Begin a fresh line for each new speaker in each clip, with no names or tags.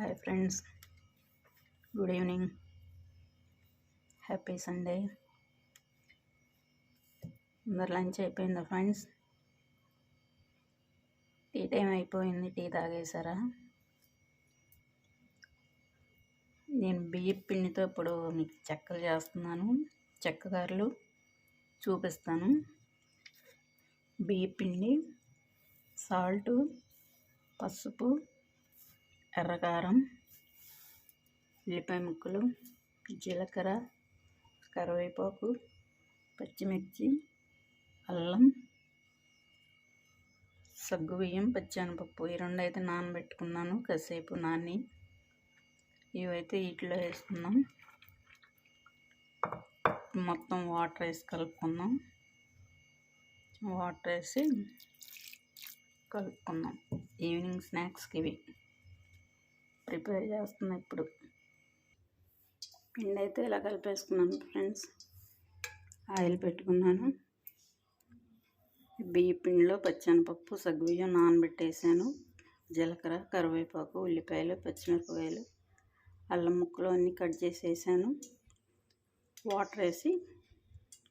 Hi friends. Good evening. Happy Sunday. అందరు lunch అయిపోయిందా friends? Tea time అయిపోయింది. Tea తాగేశారా? నేను బియ్య పిండితో ఇప్పుడు మీకు చెక్కలు చేస్తున్నాను. చెక్కగారులు చూపిస్తాను. బియ్య పిండి సాల్టు పసుపు ఎర్రకారం ఉల్లిపాయ ముక్కలు జీలకర్ర కరివేపాకు పచ్చిమిర్చి అల్లం సగ్గుబియ్యం పచ్చనపప్పు ఈ రెండు అయితే నానబెట్టుకున్నాను కాసేపు నాని. ఇవైతే వీటిలో వేసుకుందాం. మొత్తం వాటర్ వేసి కలుపుకుందాం. వాటర్ వేసి కలుపుకుందాం. ఈవినింగ్ స్నాక్స్కి ఇవి. ప్రిపేర్ చేస్తున్నా ఇప్పుడు. పిండి అయితే ఇలా కలిపేసుకున్నాను ఫ్రెండ్స్. ఆయిల్ పెట్టుకున్నాను. బియ్య పిండిలో పచ్చనపప్పు సగ్గుబియ్యం నానబెట్టేసాను. జీలకర్ర కరివేపాకు ఉల్లిపాయలు పచ్చిమిరపకాయలు అల్లం ముక్కలు అన్నీ కట్ చేసేసాను. వాటర్ వేసి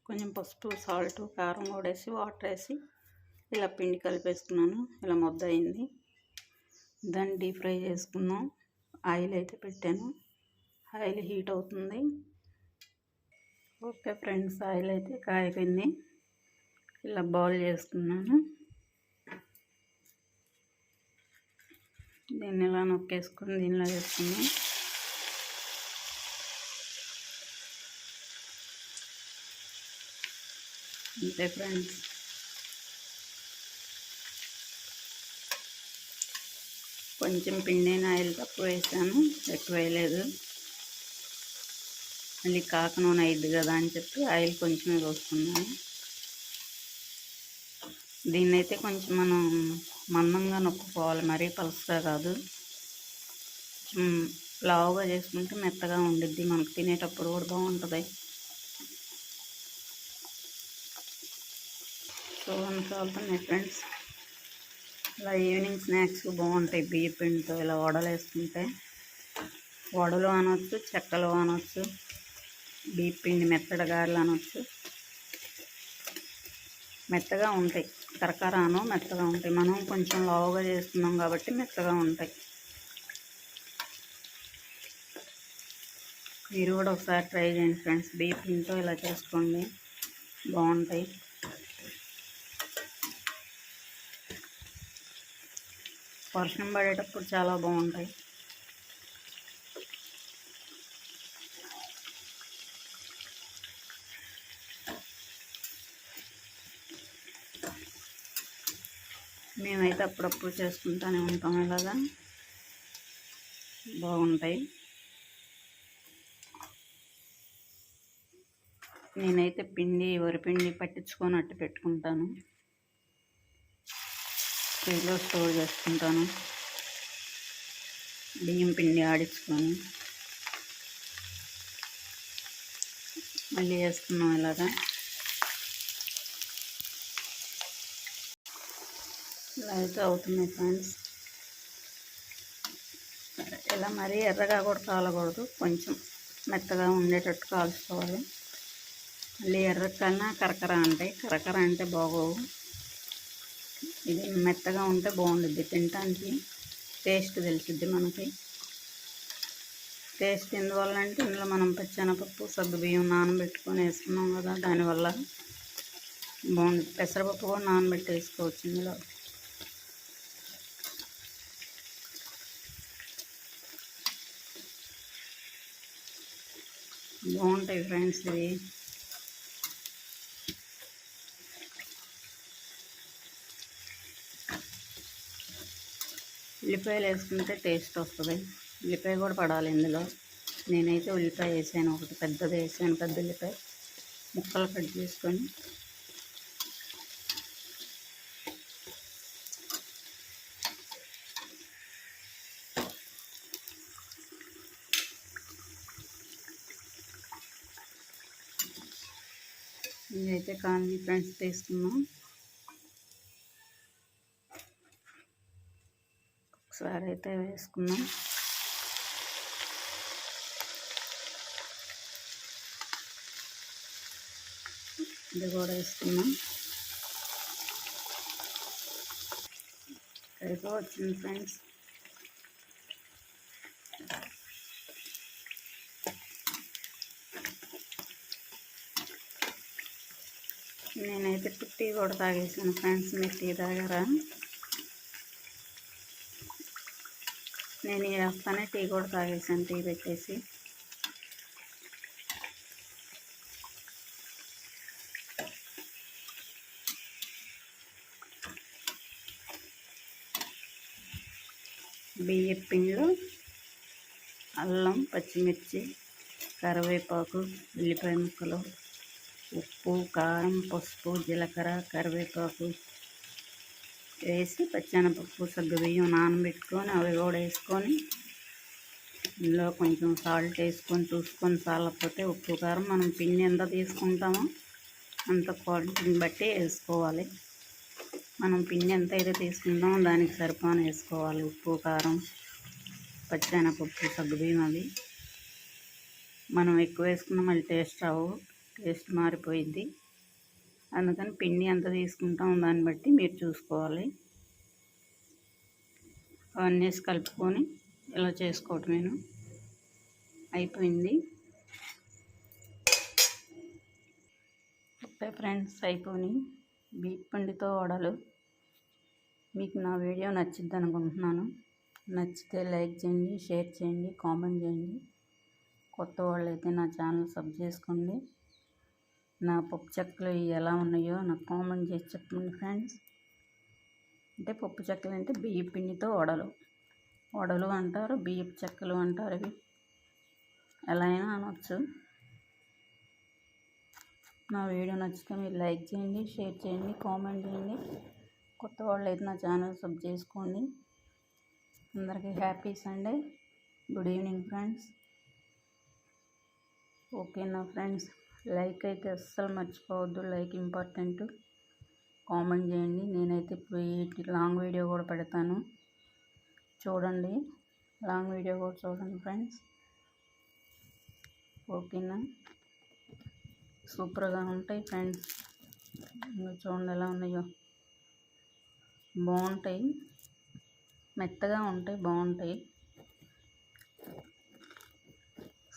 కొంచెం పసుపు సాల్ట్ కారం కూడా వేసి వాటర్ వేసి ఇలా పిండి కలిపేసుకున్నాను. ఇలా ముద్ద అయింది దాన్ని డీప్ ఫ్రై చేసుకుందాం. ఆయిల్ అయితే పెట్టాను. ఆయిల్ హీట్ అవుతుంది. ఓకే ఫ్రెండ్స్ ఆయిల్ అయితే కాయపింది ఇలా బౌల్ చేసుకున్నాను దీన్ని ఇలా నొక్కేసుకొని దీనిలో వేసుకున్నాను అంతే ఫ్రెండ్స్. కొంచెం పిండి ఆయిల్ తక్కువ వేసాను. ఎక్కువ వేయలేదు. మళ్ళీ కాక నూనె అయింది కదా అని చెప్పి ఆయిల్ కొంచెమే పోసుకున్నాను. దీన్ని అయితే కొంచెం మనం మందంగా నొక్కుకోవాలి. మరీ పలుసుగా కాదు. కొంచెం లావుగా చేసుకుంటే మెత్తగా ఉండిద్ది. మనకు తినేటప్పుడు కూడా బాగుంటుంది. సో అనుకోవాలి ఫ్రెండ్స్ ఇలా ఈవినింగ్ స్నాక్స్ బాగుంటాయి బియ్య పిండితో ఇలా వడలు వేసుకుంటే వడలు అనొచ్చు చెక్కలు అనొచ్చు బియ్య పిండి మెత్తడ గారెలు అనొచ్చు. మెత్తగా ఉంటాయి కరకరాను మెత్తగా ఉంటాయి. మనం కొంచెం లావుగా చేస్తున్నాం కాబట్టి మెత్తగా ఉంటాయి. మీరు కూడా ఒకసారి ట్రై చేయండి ఫ్రెండ్స్ బియ్య ఇలా చేసుకోండి. బాగుంటాయి. వర్షం పడేటప్పుడు చాలా బాగుంటాయి. మేమైతే అప్పుడప్పుడు చేసుకుంటూనే ఉంటాం ఇలాగా. బాగుంటాయి. నేనైతే పిండి వరిపిండి పట్టించుకొని పెట్టుకుంటాను. ఫ్రిడ్జ్లో స్టోర్ చేసుకుంటాను. బియ్యం పిండి ఆడించుకొని. మళ్ళీ వేసుకున్నాం ఇలాగా. ఇలా అయితే అవుతుంది ఫ్రెండ్స్. ఇలా మరీ ఎర్రగా కూడా కాలకూడదు. కొంచెం మెత్తగా ఉండేటట్టు కాల్చుకోవాలి. మళ్ళీ ఎర్ర కన్నా కరకర అంటాయి కరకర అంటే బాగోవు. ఇది మెత్తగా ఉంటే బాగుండుద్ది. తినటానికి టేస్ట్ తెలిసిద్ది మనకి. టేస్ట్ ఎందువల్ల అంటే ఇందులో మనం పచ్చెనపప్పు సగ్గు బియ్యం నానబెట్టుకొని వేసుకున్నాం కదా దానివల్ల బాగుంటుంది పెసరపప్పు కూడా నానబెట్టి వేసుకోవచ్చు ఇందులో. బాగుంటాయి ఫ్రెండ్స్ ఇవి. ఉల్లిపాయలు వేసుకుంటే టేస్ట్ వస్తుంది. ఉల్లిపాయ కూడా పడాలి ఇందులో. నేనైతే ఉల్లిపాయ వేసాను. ఒకటి పెద్దది వేసాను పెద్ద ఉల్లిపాయ. ముక్కలు కట్ చేసుకొని. ఇదైతే కాంజీ ఫ్రెండ్స్ తీసుకున్నాం. ఒకసారి అయితే వేసుకున్నాం. ఇది కూడా వేసుకున్నాం. అయితే వచ్చింది ఫ్రెండ్స్. నేనైతే టీ కూడా తాగేసాను ఫ్రెండ్స్. మీరు టీ తాగారా? నేను వేస్తానే టీ కూడా తాగేసాను టీ పెట్టేసి. బియ్య పిండిలో అల్లం పచ్చిమిర్చి కరివేపాకు ఉల్లిపాయ ముక్కలు ఉప్పు కారం పసుపు జీలకర్ర కరివేపాకు వేసి పచ్చెనపప్పు బియ్యం నానబెట్టుకొని అవి కూడా వేసుకొని ఇందులో కొంచెం సాల్ట్ వేసుకొని చూసుకొని చాలకపోతే ఉప్పు కారం మనం పిండి ఎంత తీసుకుంటామో అంత క్వాలిటీని బట్టి వేసుకోవాలి. మనం పిండి ఎంత అయితే తీసుకుంటామో దానికి సరిపోని వేసుకోవాలి. ఉప్పు కారం పచ్చెనపప్పు బియ్యం అవి. మనం ఎక్కువ వేసుకున్న మళ్ళీ టేస్ట్ అవ్వు టేస్ట్ మారిపోయింది. అందుకని పిండి ఎంత తీసుకుంటాం దాన్ని బట్టి మీరు చూసుకోవాలి. అవన్నీ కలుపుకొని ఇలా చేసుకోవటం నేను. అయిపోయింది. ఓకే ఫ్రెండ్స్ అయిపోయి బీట్ పిండితో వడలు. మీకు నా వీడియో నచ్చిద్ది అనుకుంటున్నాను. నచ్చితే లైక్ చేయండి షేర్ చేయండి కామెంట్ చేయండి. కొత్త వాళ్ళు అయితే నా ఛానల్ సబ్ చేసుకోండి. నా పప్పు చెక్కలు ఎలా ఉన్నాయో నాకు కామెంట్ చేసి చెప్పండి ఫ్రెండ్స్. అంటే పప్పు చెక్కలు అంటే బియ్య పిండితో వడలు. వడలు అంటారు బియ్యపు చెక్కలు అంటారు ఇవి. ఎలా అయినా అనవచ్చు నా వీడియో నచ్చితే మీరు లైక్ చేయండి షేర్ చేయండి కామెంట్ చేయండి. కొత్త వాళ్ళు అయితే నా ఛానల్ సబ్ చేసుకోండి. అందరికీ happy Sunday. Good evening friends. Okay నా ఫ్రెండ్స్? లైక్ అయితే అస్సలు మర్చిపోవద్దు. Like important. కామెంట్ చేయండి. నేనైతే ఇప్పుడు లాంగ్ వీడియో కూడా పెడతాను. చూడండి. లాంగ్ వీడియో కూడా చూడండి ఫ్రెండ్స్. ఓకేనా? సూపర్గా ఉంటాయి ఫ్రెండ్స్. చూడండి ఎలా ఉన్నాయో. బాగుంటాయి. మెత్తగా ఉంటాయి. బాగుంటాయి.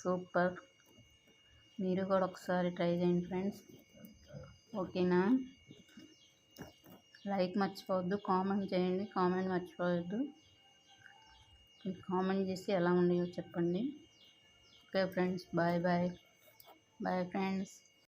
సూపర్. మీరు కూడా ఒకసారి ట్రై చేయండి ఫ్రెండ్స్. ఓకేనా? లైక్ మర్చిపోవద్దు కామెంట్ చేయండి. కామెంట్ మర్చిపోవద్దు. కామెంట్ చేసి ఎలా ఉన్నాయో చెప్పండి. Okay friends bye bye. Bye friends.